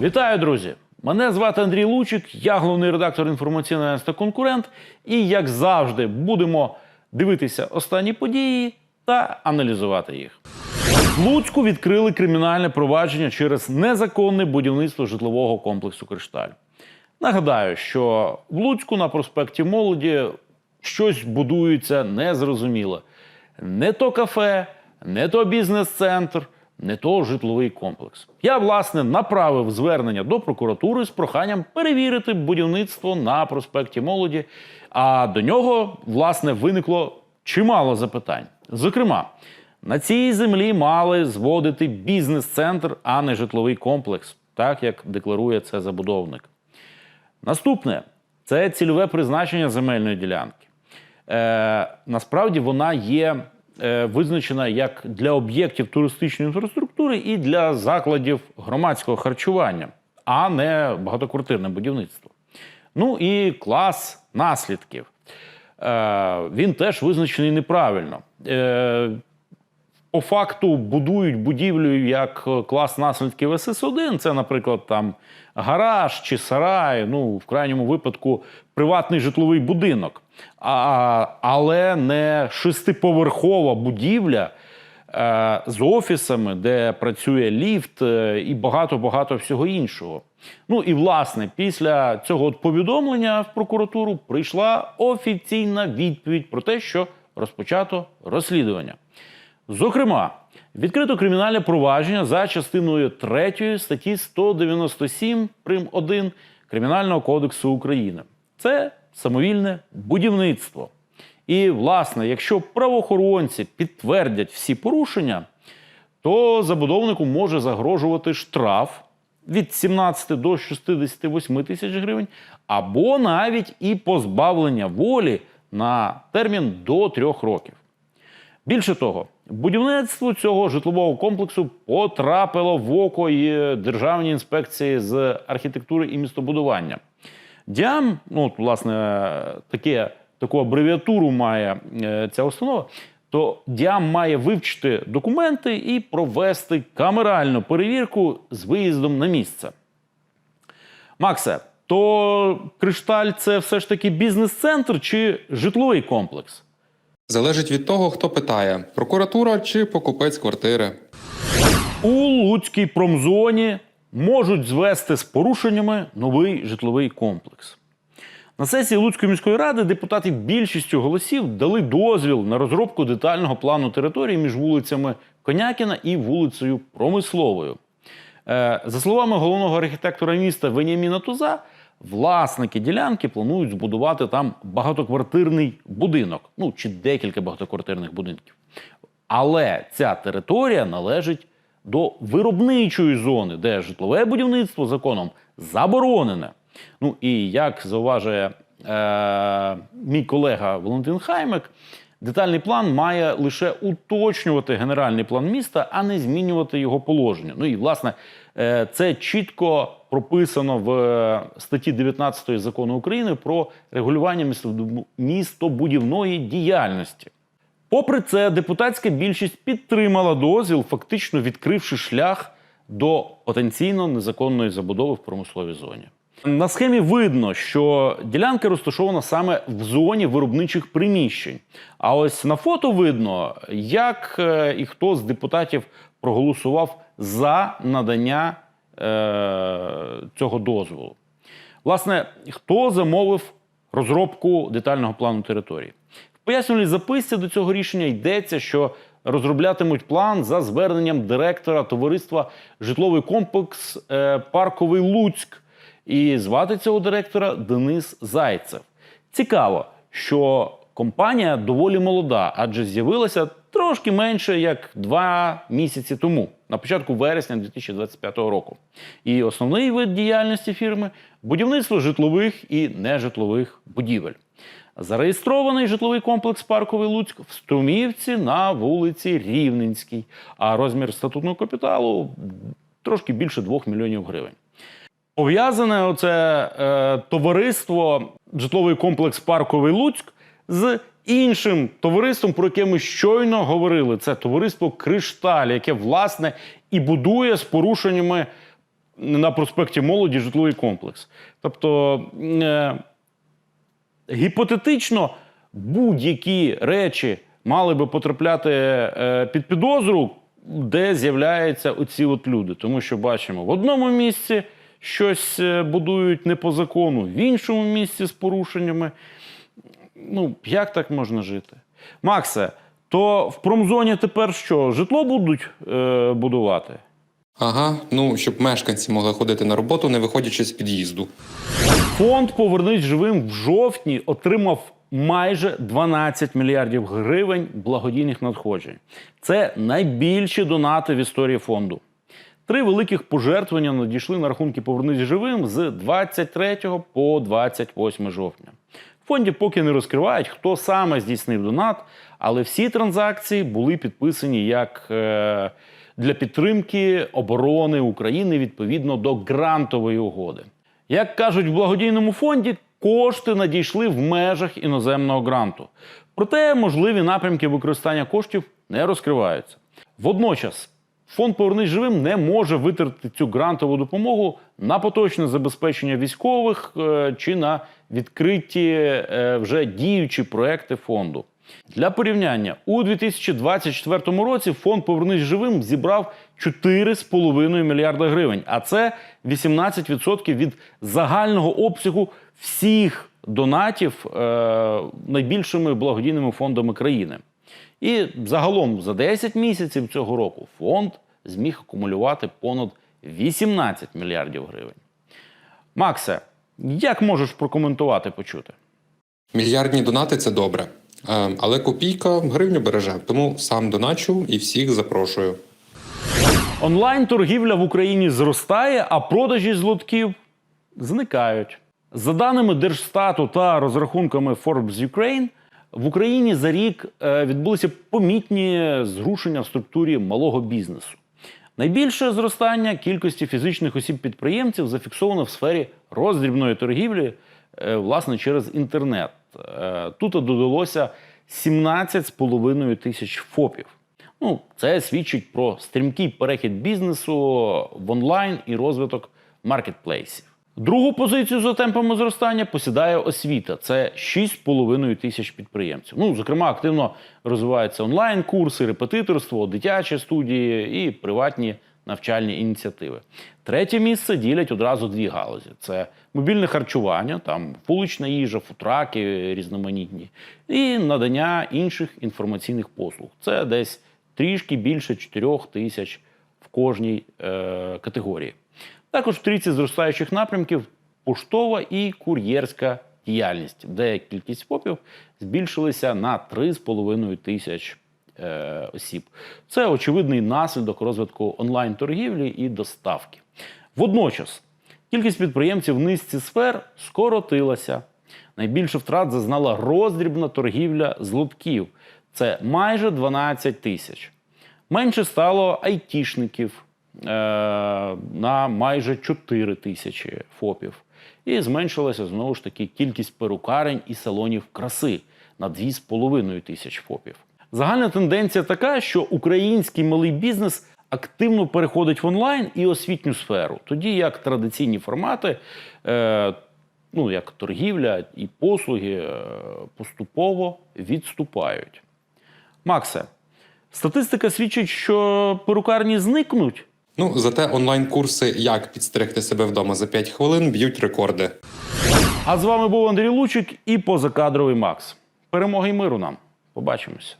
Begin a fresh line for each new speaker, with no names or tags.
Вітаю, друзі! Мене звати Андрій Лучик, я головний редактор інформаційного агентства конкурент. І як завжди, будемо дивитися останні події та аналізувати їх. Луцьку відкрили кримінальне провадження через незаконне будівництво житлового комплексу Кришталь. Нагадаю, що в Луцьку на проспекті Молоді щось будується незрозуміло. Не то кафе, не то бізнес-центр, не то житловий комплекс. Я, власне, направив звернення до прокуратури з проханням перевірити будівництво на проспекті Молоді. А до нього, власне, виникло чимало запитань. Зокрема, на цій землі мали зводити бізнес-центр, а не житловий комплекс, так як декларує це забудовник. Наступне це цільове призначення земельної ділянки. Е, насправді вона є визначена як для об'єктів туристичної інфраструктури і для закладів громадського харчування, а не багатоквартирне будівництво. Ну і клас наслідків. Е, він теж визначений неправильно. По факту будують будівлю як е, клас наслідків СС1. Це, наприклад, там гараж чи сарай, ну, в крайньому випадку, приватний житловий будинок, а, але не шестиповерхова будівля е, з офісами, де працює ліфт е, і багато-багато всього іншого. Ну і власне, після цього повідомлення в прокуратуру прийшла офіційна відповідь про те, що розпочато розслідування. Зокрема, відкрито кримінальне провадження за частиною 3 статті 197 прим. 1 Кримінального кодексу України. Це самовільне будівництво. І, власне, якщо правоохоронці підтвердять всі порушення, то забудовнику може загрожувати штраф від 17 до 68 тисяч гривень, або навіть і позбавлення волі на термін до трьох років. Більше того, будівництво цього житлового комплексу потрапило в око і Державній інспекції з архітектури і містобудування. Діам, ну власне, таке, таку абревіатуру має е, ця установа, то Діам має вивчити документи і провести камеральну перевірку з виїздом на місце. Максе, то кришталь це все ж таки бізнес-центр чи житловий комплекс?
Залежить від того, хто питає: прокуратура чи покупець квартири.
У Луцькій промзоні можуть звести з порушеннями новий житловий комплекс. На сесії Луцької міської ради депутати більшістю голосів дали дозвіл на розробку детального плану території між вулицями Конякіна і вулицею Промисловою. Е, За словами головного архітектора міста Веніаміна Туза, власники ділянки планують збудувати там багатоквартирний будинок, ну чи декілька багатоквартирних будинків. Але ця територія належить до виробничої зони, де житлове будівництво законом заборонене. Ну і як зауважує е, мій колега Валентин Хаймик, детальний план має лише уточнювати генеральний план міста, а не змінювати його положення. Ну і власне е, це чітко прописано в е, статті 19 закону України про регулювання містобудівної діяльності. Попри це, депутатська більшість підтримала дозвіл, фактично відкривши шлях до потенційно незаконної забудови в промисловій зоні. На схемі видно, що ділянка розташована саме в зоні виробничих приміщень. А ось на фото видно, як е, і хто з депутатів проголосував за надання е, цього дозволу. Власне, хто замовив розробку детального плану території? В пояснювальній записці до цього рішення йдеться, що розроблятимуть план за зверненням директора товариства житловий комплекс е, Парковий Луцьк. І звати цього директора Денис Зайцев. Цікаво, що компанія доволі молода, адже з'явилася трошки менше як два місяці тому, на початку вересня 2025 року. І основний вид діяльності фірми будівництво житлових і нежитлових будівель. Зареєстрований житловий комплекс Парковий Луцьк в Струмівці на вулиці Рівненській, а розмір статутного капіталу трошки більше 2 мільйонів гривень. Пов'язане оце е, товариство, житловий комплекс Парковий Луцьк з іншим товариством, про яке ми щойно говорили. Це товариство Кришталь, яке власне і будує з порушеннями на проспекті Молоді житловий комплекс. Тобто, е, гіпотетично, будь-які речі мали би потрапляти е, під підозру, де з'являються оці от люди. Тому що бачимо, в одному місці щось е, будують не по закону, в іншому місці з порушеннями. Ну, як так можна жити? Максе, то в промзоні тепер що? Житло будуть е, будувати?
Ага, ну щоб мешканці могли ходити на роботу, не виходячи з під'їзду.
Фонд Повернись живим в жовтні отримав майже 12 мільярдів гривень благодійних надходжень. Це найбільші донати в історії фонду. Три великих пожертвування надійшли на рахунки Повернись живим з 23 по 28 жовтня. В фонді поки не розкривають, хто саме здійснив донат, але всі транзакції були підписані як е, для підтримки оборони України відповідно до грантової угоди. Як кажуть в благодійному фонді, кошти надійшли в межах іноземного гранту. Проте можливі напрямки використання коштів не розкриваються. Водночас, фонд Повернись живим не може витратити цю грантову допомогу на поточне забезпечення військових е, чи на відкриті е, вже діючі проекти фонду. Для порівняння, у 2024 році фонд Повернись живим зібрав 4,5 мільярда гривень, а це 18% від загального обсягу всіх донатів е, найбільшими благодійними фондами країни. І загалом за 10 місяців цього року фонд зміг акумулювати понад 18 мільярдів гривень. Максе, як можеш прокоментувати почути?
Мільярдні донати це добре. Е, Але копійка гривню береже, тому сам доначу і всіх запрошую.
Онлайн-торгівля в Україні зростає, а продажі злотків зникають. За даними Держстату та розрахунками Forbes Ukraine, в Україні за рік е, відбулися помітні зрушення в структурі малого бізнесу. Найбільше зростання кількості фізичних осіб-підприємців зафіксовано в сфері роздрібної торгівлі, е, власне, через інтернет. Е, Тут додалося 17,5 тисяч ФОПів. Ну, це свідчить про стрімкий перехід бізнесу в онлайн і розвиток маркетплейсів. Другу позицію за темпами зростання посідає освіта. Це 6,5 тисяч підприємців. Ну, зокрема, активно розвиваються онлайн-курси, репетиторство, дитячі студії і приватні навчальні ініціативи. Третє місце ділять одразу дві галузі: це мобільне харчування, там вулична їжа, футраки різноманітні, і надання інших інформаційних послуг. Це десь трішки більше 4 тисяч в кожній е, категорії. Також в трійці зростаючих напрямків поштова і кур'єрська діяльність, де кількість ФОПів збільшилася на 3,5 тисяч е, осіб. Це очевидний наслідок розвитку онлайн-торгівлі і доставки. Водночас кількість підприємців в низці сфер скоротилася. Найбільше втрат зазнала роздрібна торгівля з лотків. Це майже 12 тисяч. Менше стало айтішників на майже 4 тисячі ФОПів. І зменшилася знову ж таки кількість перукарень і салонів краси на 2,5 тисяч ФОПів. Загальна тенденція така, що український малий бізнес активно переходить в онлайн і освітню сферу, тоді як традиційні формати, е, ну як торгівля і послуги, е, поступово відступають. Максе, статистика свідчить, що перукарні зникнуть.
Ну, зате онлайн-курси, як підстригти себе вдома за 5 хвилин, б'ють рекорди.
А з вами був Андрій Лучик і позакадровий Макс. Перемоги й миру нам. Побачимося.